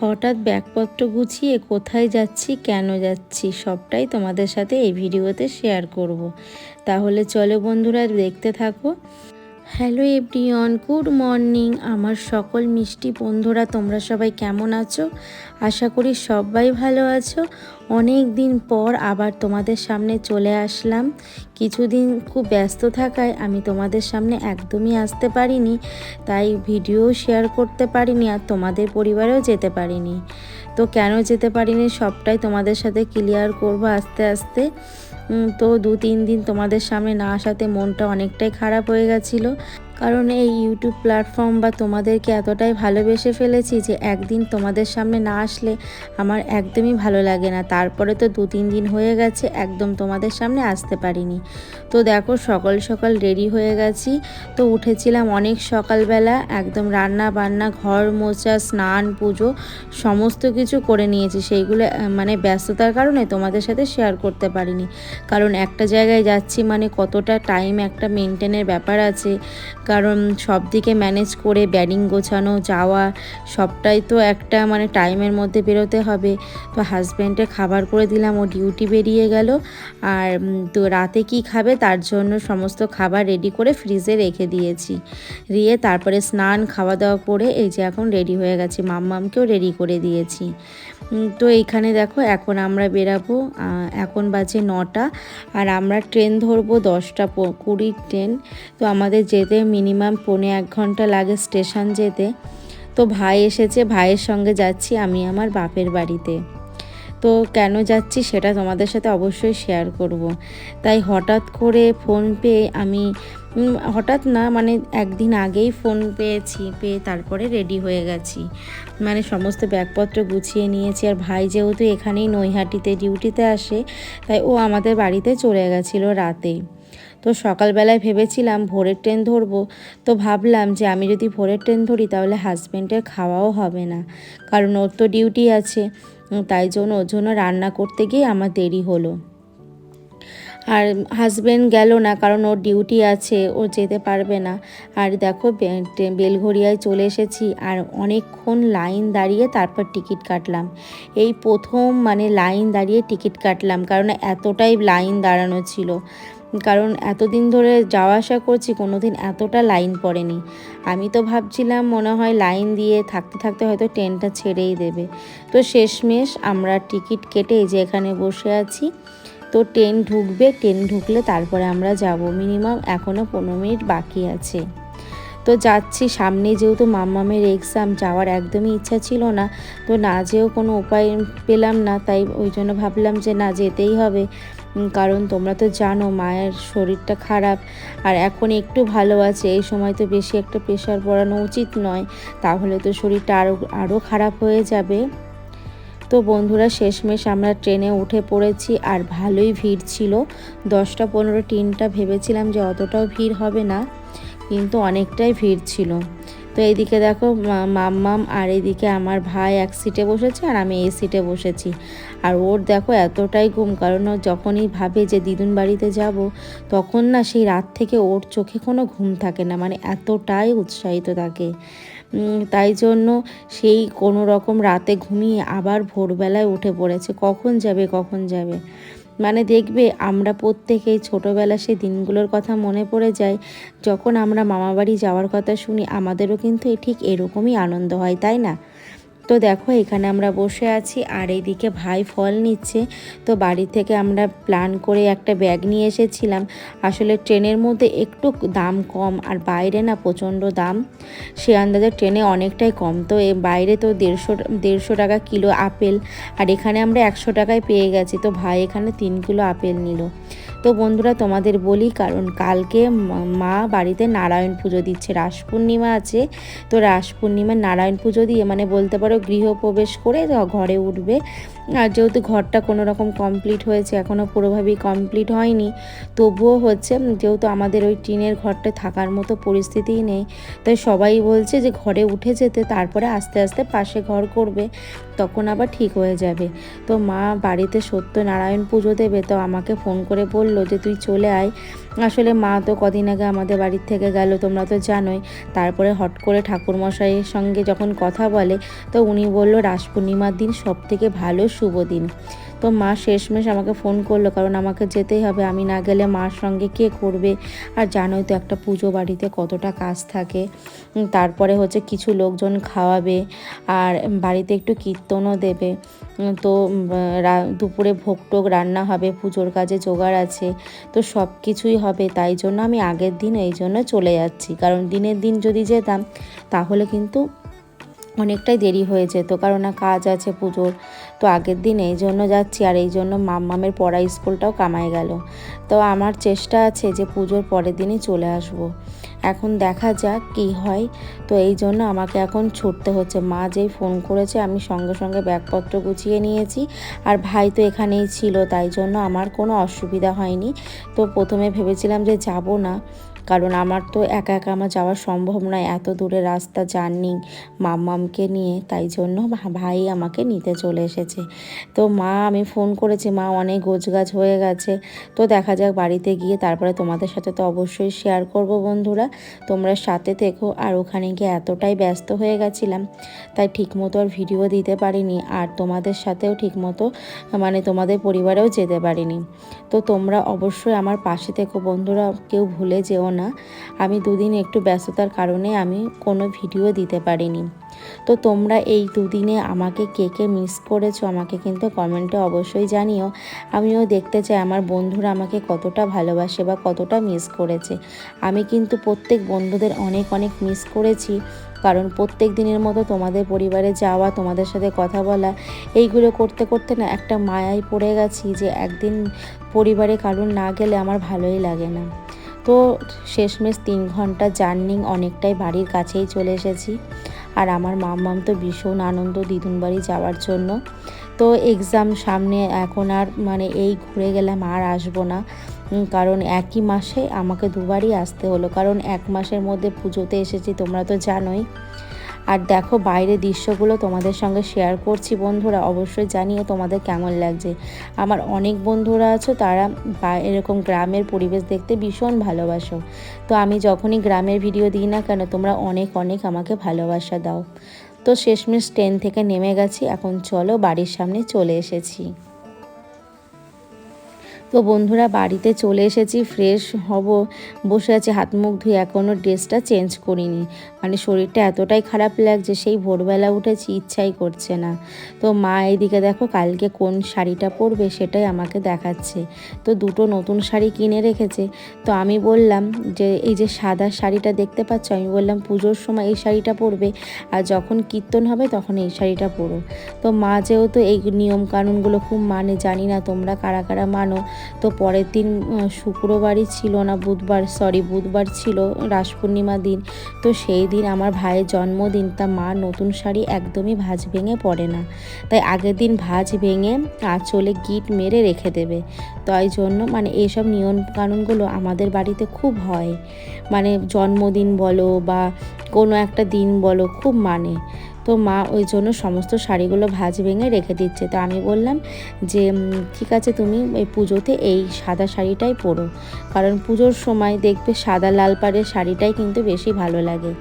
হঠাৎ ব্যাগপত্র গুছিয়ে কোথায় যাচ্ছি, কেন যাচ্ছি, সবটাই তোমাদের সাথে এই ভিডিওতে শেয়ার করব। তাহলে চলো বন্ধুরা দেখতে থাকো হ্যালো এভরিওয়ান, গুড মর্নিং। আমার সকল মিষ্টি বন্ধুরা, তোমরা সবাই কেমন আছো? আশা করি সবাই ভালো আছো। অনেক দিন পর আবার তোমাদের সামনে চলে আসলাম। কিছুদিন খুব ব্যস্ত থাকায় আমি তোমাদের সামনে একদমই আসতে পারিনি, তাই ভিডিও শেয়ার করতে পারিনি আর তোমাদের পরিবারেও যেতে পারিনি। তো কেন যেতে পারিনি সবটাই তোমাদের সাথে ক্লিয়ার করব আস্তে আস্তে। তো দু তিন দিন তোমাদের সামনে না আসাতে মনটা অনেকটাই খারাপ হয়ে গেছিল। কারণ এই ইউটিউব প্ল্যাটফর্ম বা তোমাদেরকে এতটাই ভালোবেসে ফেলেছি যে একদিন তোমাদের সামনে না আসলে আমার একদমই ভালো লাগে না। তারপরে তো দু তিন দিন হয়ে গেছে, একদম তোমাদের সামনে আসতে পারিনি। তো দেখো, সকাল সকাল রেডি হয়ে গেছি। তো উঠেছিলাম অনেক সকালবেলা, একদম রান্না বান্না, ঘর মোছা, স্নান, পুজো, সমস্ত কিছু করে নিয়েছি। সেইগুলো মানে ব্যস্ততার কারণে তোমাদের সাথে শেয়ার করতে পারিনি। কারণ একটা জায়গায় যাচ্ছি মানে কতটা টাইম একটা মেনটেনের ব্যাপার আছে। কারণ সব দিকে ম্যানেজ করে ব্যাডিং গোছানো, যাওয়া, সবটাই তো একটা মানে টাইমের মধ্যে বেরোতে হবে। তো হাজব্যান্ডে খাবার করে দিলাম, ও ডিউটি বেরিয়ে গেল। আর তো রাতে কি খাবে তার জন্য সমস্ত খাবার রেডি করে ফ্রিজে রেখে দিয়েছি। দিয়ে তারপরে স্নান খাওয়া দাওয়া করে এই যে এখন রেডি হয়ে গেছি, মাম্মামকেও রেডি করে দিয়েছি। তো এইখানে দেখো, এখন আমরা বেরাবো এখন বাজে নটা, আর আমরা ট্রেন ধরবো দশটা কুড়ির ট্রেন। তো আমাদের যেতে মিনিমাম পৌনে এক ঘণ্টা লাগে স্টেশন যেতে। তো ভাই এসেছে, ভাইয়ের সঙ্গে যাচ্ছি আমি আমার বাপের বাড়িতে। তো কেন যাচ্ছি সেটা তোমাদের সাথে অবশ্যই শেয়ার করব। তাই হঠাৎ করে ফোন পেয়ে আমি হঠাৎ না মানে একদিন আগেই ফোন পেয়েছি, পেয়ে তারপরে রেডি হয়ে গেছি। মানে সমস্ত ব্যাগপত্র গুছিয়ে নিয়েছি। আর ভাই যেহেতু এখানেই নৈহাটিতে ডিউটিতে আসে, তাই ও আমাদের বাড়িতে চলে গেছিল রাতে। তো সকালবেলায় ভেবেছিলাম ভোরের ট্রেন ধরবো। তো ভাবলাম যে আমি যদি ভোরের ট্রেন ধরি তাহলে হাজব্যান্ডের খাওয়াও হবে না। কারণ ওর তো ডিউটি আছে। তাই জন্য ওর জন্য রান্না করতে গিয়ে আমার দেরি হলো। আর হাজবেন্ড গেল না, কারণ ওর ডিউটি আছে, ও যেতে পারবে না। আর দেখো বেলঘরিয়ায় চলে এসেছি আর অনেকক্ষণ লাইন দাঁড়িয়ে তারপর টিকিট কাটলাম। এই প্রথম মানে লাইন দাঁড়িয়ে টিকিট কাটলাম, কারণ এতটাই লাইন দাঁড়ানো ছিল। কারণ এতদিন ধরে যাওয়া আসা করছি কোনো দিন এতটা লাইন পড়েনি। আমি তো ভাবছিলাম মনে হয় লাইন দিয়ে থাকতে থাকতে হয়তো ট্রেনটা ছেড়েই দেবে। তো শেষমেশ আমরা টিকিট কেটে যে এখানে বসে আছি, তো ট্রেন ঢুকবে, ট্রেন ঢুকলে তারপরে আমরা যাব। মিনিমাম এখনও পনেরো মিনিট বাকি আছে। তো যাচ্ছি, সামনে যেহেতু মাম্মামের এক্সাম যাওয়ার একদমই ইচ্ছা ছিল না, তো না যেও কোনো উপায় পেলাম না, তাই ওই জন্য ভাবলাম যে না যেতেই হবে। কারণ তোমরা তো জানো, মায়ের শরীরটা খারাপ, আর এখন একটু ভালো আছে, এই সময় তো বেশি একটা প্রেশার পড়ানো উচিত নয়, তাহলে তো শরীরটা আরও আরও খারাপ হয়ে যাবে। তো বন্ধুরা, শেষমেশ আমরা ট্রেনে উঠে পড়েছি, আর ভালোই ভিড় ছিল। দশটা পনেরো তিনটা ভেবেছিলাম যে অতটাও ভিড় হবে না। কিন্তু অনেকটাই ভিড় ছিল। তো এইদিকে দেখো মাম্মাম আর এইদিকে আমার ভাই এক সিটে বসেছে আর আমি এই সিটে বসেছি। আর ওর দেখো এতটাই ঘুম, কারণ যখনই ভাবে যে দিদুন বাড়িতে যাব, তখন না সেই রাত থেকে ওর চোখে কোনো ঘুম থাকে না মানে এতটাই উৎসাহিত থাকে। তাই জন্য সেই কোনো রকম রাতে ঘুমিয়ে আবার ভোরবেলায় উঠে পড়েছে। কখন যাবে কখন যাবে? মানে দেখবে আমরা প্রত্যেকেই ছোটোবেলা সেই দিনগুলোর কথা মনে পড়ে যায়। যখন আমরা মামাবাড়ি যাওয়ার কথা শুনি, আমাদেরও কিন্তু ঠিক এরকমই আনন্দ হয়, তাই না? তো দেখো, এখানে আমরা বসে আছি আর এইদিকে ভাই ফল নিচ্ছে। তো বাড়ি থেকে আমরা প্ল্যান করে একটা ব্যাগ নিয়ে এসেছিলাম। আসলে ট্রেনের মধ্যে একটু দাম কম আর বাইরে না প্রচণ্ড দাম। সে আন্দাজে ট্রেনে অনেকটাই কম। তো এ বাইরে তো দেড়শো দেড়শো টাকা কিলো আপেল। আর এখানে আমরা একশো টাকায় পেয়ে গেছি। তো ভাই এখানে তিন কিলো আপেল নিল। তো বন্ধুরা তোমাদের বলি, কারণ কালকে মা- বাড়িতে নারায়ণ পুজো দিচ্ছে, রাস পূর্ণিমা আছে, তো রাস পূর্ণিমা নারায়ণ পুজো দিয়ে মানে বলতে পারো গৃহপ্রবেশ করে ঘরে উঠবে। আর যেহেতু ঘরটা কোনো রকম কমপ্লিট হয়েছে এখনও পুরোভাবেই কমপ্লিট হয়নি, তবুও হচ্ছে যেহেতু আমাদের ওই টিনের ঘরটা থাকার মতো পরিস্থিতিই নেই, তাই সবাই বলছে যে ঘরে উঠে যেতে, তারপরে আস্তে আস্তে পাশে ঘর করবে, তখন আবার ঠিক হয়ে যাবে। তো মা বাড়িতে সত্যনারায়ণ পুজো দেবে, তো আমাকে ফোন করে বলল যে তুই চলে আয় আসলে মা তো কদিন আগে আমাদের বাড়ির থেকে গেল, তোমরা তো জানোই। তারপরে হট করে ঠাকুরমশাইয়ের সঙ্গে যখন কথা বলে, তো উনি বলল, রাস পূর্ণিমার দিন সব থেকে ভালো শুভ দিন। তো মা শেষমেশ আমাকে ফোন করল, কারণ আমাকে যেতেই হবে। আমি না গেলে মার সঙ্গে কে করবে? আর জানোই তো একটা পুজো বাড়িতে কতটা কাজ থাকে। তারপরে হচ্ছে কিছু লোকজন খাওয়াবে আর বাড়িতে একটু কীর্তনও দেবে। তো দুপুরে ভোগ টোগ রান্না হবে, পুজোর কাজে জোগাড় আছে, তো সব কিছুই হবে। তাই জন্য আমি আগের দিন এই জন্য চলে যাচ্ছি। কারণ দিনের দিন যদি যেতাম, তাহলে কিন্তু অনেকটাই দেরি হয়ে যেত, কারণ না কাজ আছে পুজোর। তো আগের দিন এই জন্য যাচ্ছি, আর এই জন্য মাম্মামের পড়া স্কুলটাও কামায় গেল। তো আমার চেষ্টা আছে যে পুজোর পরের দিনই চলে আসব। এখন দেখা যাক কি হয়। তো এই জন্য আমাকে এখন ছুটতে হচ্ছে। মা যেই ফোন করেছে, আমি সঙ্গে সঙ্গে ব্যাগপত্র গুছিয়ে নিয়েছি। আর ভাই তো এখানেই ছিল, তাই জন্য আমার কোনো অসুবিধা হয়নি। তো প্রথমে ভেবেছিলাম যে যাব না। কারণ আমার তো একা একা আমার যাওয়া সম্ভব নয়, এত দূরে রাস্তা জার্নি মাম্মামকে নিয়ে, তাই জন্য ভাই আমাকে নিতে চলে এসেছে। তো মা, আমি ফোন করেছি, মা অনেক গোছগাছ হয়ে গেছে। তো দেখা যাক বাড়িতে গিয়ে তারপরে তোমাদের সাথে তো অবশ্যই শেয়ার করব বন্ধুরা। তোমরা সাথে থেকো, আর ওখানে গিয়ে এতটাই ব্যস্ত হয়ে গেছিলাম, তাই ঠিকমতো আর ভিডিও দিতে পারিনি, আর তোমাদের সাথেও ঠিকমতো মানে তোমাদের পরিবারেও যেতে পারিনি। তো তোমরা অবশ্যই আমার পাশে থেকো বন্ধুরা, কেউ ভুলে যেও না, আমি দুদিন একটু ব্যস্ততার কারণে আমি কোনো ভিডিও দিতে পারিনি। তো তোমরা এই দুদিনে আমাকে কে কে মিস করেছ, আমাকে কিন্তু কমেন্টে অবশ্যই জানিও। আমিও দেখতে চাই আমার বন্ধুরা আমাকে কতটা ভালোবাসে বা কতটা মিস করেছে। আমি কিন্তু প্রত্যেক বন্ধুদের অনেক অনেক মিস করেছি, কারণ প্রত্যেক দিনের মতো তোমাদের পরিবারে যাওয়া, তোমাদের সাথে কথা বলা, এইগুলো করতে করতে না একটা মায়ায় পড়ে গেছি যে একদিন পরিবারে কারণ না গেলে আমার ভালোই লাগে না। তো শেষমেশ তিন ঘণ্টা জার্নিং অনেকটাই বাড়ির কাছেই চলে এসেছি। আর আমার মাম্মাম তো ভীষণ আনন্দ দিদুন বাড়ি যাওয়ার জন্য। তো এক্সাম সামনে এখন আর মানে এই ঘুরে গেলাম আর আসব না। কারণ একই মাসে আমাকে দুবারই আসতে হলো। কারণ এক মাসের মধ্যে পুজোতে এসেছি, তোমরা তো জানোই। আর দেখো বাইরের দৃশ্যগুলো তোমাদের সঙ্গে শেয়ার করছি বন্ধুরা, অবশ্যই জানিয়ে তোমাদের কেমন লাগছে। আমার অনেক বন্ধুরা আছো, তারা এরকম গ্রামের পরিবেশ দেখতে ভীষণ ভালোবাসো। তো আমি যখনই গ্রামের ভিডিও দিই না কেন, তোমরা অনেক অনেক আমাকে ভালোবাসা দাও। তো শেষমেশ ট্রেন থেকে নেমে গেছি, এখন চলো বাড়ির সামনে চলে এসেছি। তো বন্ধুরা, বাড়িতে চলে এসেছি ফ্রেশ হব। বসে আছি, হাত মুখ ধুয়ে এখনও ড্রেসটা চেঞ্জ করিনি। মানে শরীরটা এতটাই খারাপ লাগছে, সেই ভোরবেলা উঠেছি, ইচ্ছাই করছে না। তো মা এইদিকে দেখো, কালকে কোন শাড়িটা পরবে সেটাই আমাকে দেখাচ্ছে। তো দুটো নতুন শাড়ি কিনে রেখেছে। তো আমি বললাম যে, এই যে সাদা শাড়িটা দেখতে পাচ্ছ? আমি বললাম, পুজোর সময় এই শাড়িটা পরবে। আর যখন কীর্তন হবে, তখন এই শাড়িটা পরো। তো মা যেহেতু এই নিয়ম কানুনগুলো খুব মানে জানি না তোমরা কারা কারা মানো তো পরের দিন শুক্রবারই ছিল না বুধবার সরি বুধবার ছিল রাস পূর্ণিমা দিন। তো সেই দিন আমার ভাইয়ের জন্মদিন, তা মা নতুন শাড়ি একদমই ভাজ ভেঙে পড়ে না। তাই আগের দিন ভাঁজ ভেঙে আঁচলে গিট মেরে রেখে দেবে। তাই জন্য মানে এইসব নিয়ম কানুনগুলো আমাদের বাড়িতে খুব হয়। মানে জন্মদিন বলো বা কোনো একটা দিন বলো, খুব মানে। তো মা ওই জন্য সমস্ত শাড়িগুলো ভাঁজ ভেঙে রেখে দিচ্ছে। তো আমি বললাম যে ঠিক আছে তুমি এই পুজোতে এই সাদা শাড়িটাই পরো। কারণ পুজোর সময় দেখবে সাদা লাল পাড়ের শাড়িটাই কিন্তু বেশি ভালো লাগে।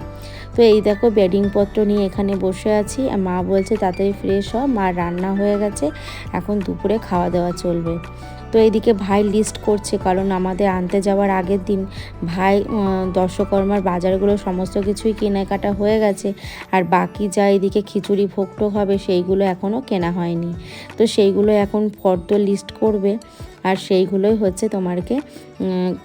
তো এই দেখো বেডিংপত্র নিয়ে এখানে বসে আছি। মা বলছে, তাড়াতাড়ি ফ্রেশ হ, মা রান্না হয়ে গেছে, এখন দুপুরে খাওয়া দাওয়া চলবে। তো এদিকে ভাই লিস্ট করছে, কারণ আমাদের আনতে যাওয়ার আগের দিন ভাই দর্শকর্মার বাজারগুলো সমস্ত কিছুই কেনাকাটা হয়ে গেছে। আর বাকি যা এদিকে খিচুড়ি ভোগ টোক হবে, সেইগুলো এখনও কেনা হয়নি। তো সেইগুলো এখন ফর্দ লিস্ট করবে। আর সেইগুলোই হচ্ছে তোমারকে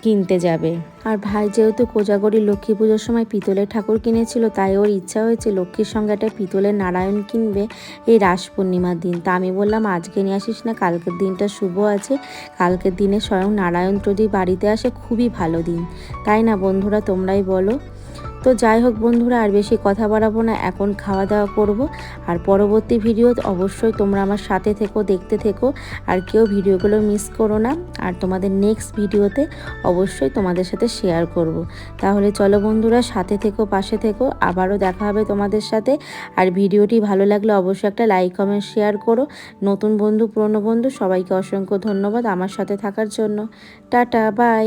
কিনতে যাবে। আর ভাই যেহেতু কোজাগরি লক্ষ্মী পুজোর সময় পিতলের ঠাকুর কিনেছিল, তাই ওর ইচ্ছা হয়েছে লক্ষ্মীর সঙ্গে একটা পিতলের নারায়ণ কিনবে এই রাস পূর্ণিমার দিন। তা আমি বললাম, আজকে নিয়ে আসিস না, কালকের দিনটা শুভ আছে। কালকের দিনে স্বয়ং নারায়ণ যদি বাড়িতে আসে, খুবই ভালো দিন। তাই না বন্ধুরা, তোমরাই বলো। তো যাই হোক বন্ধুরা, আর বেশি কথা বাড়াবো না, এখন খাওয়া দাওয়া করব। আর পরবর্তী ভিডিও অবশ্যই তোমরা আমার সাথে থেকো, দেখতে থেকো, আর কেউ ভিডিওগুলো মিস করো না। আর তোমাদের নেক্সট ভিডিওতে অবশ্যই তোমাদের সাথে শেয়ার করব। তাহলে চলো বন্ধুরা, সাথে থেকো, পাশে থেকো, আবারও দেখা হবে তোমাদের সাথে। আর ভিডিওটি ভালো লাগলে অবশ্যই একটা লাইক কমেন্ট শেয়ার করো। নতুন বন্ধু, পুরনো বন্ধু, সবাইকে অসংখ্য ধন্যবাদ আমার সাথে থাকার জন্য। Tata bye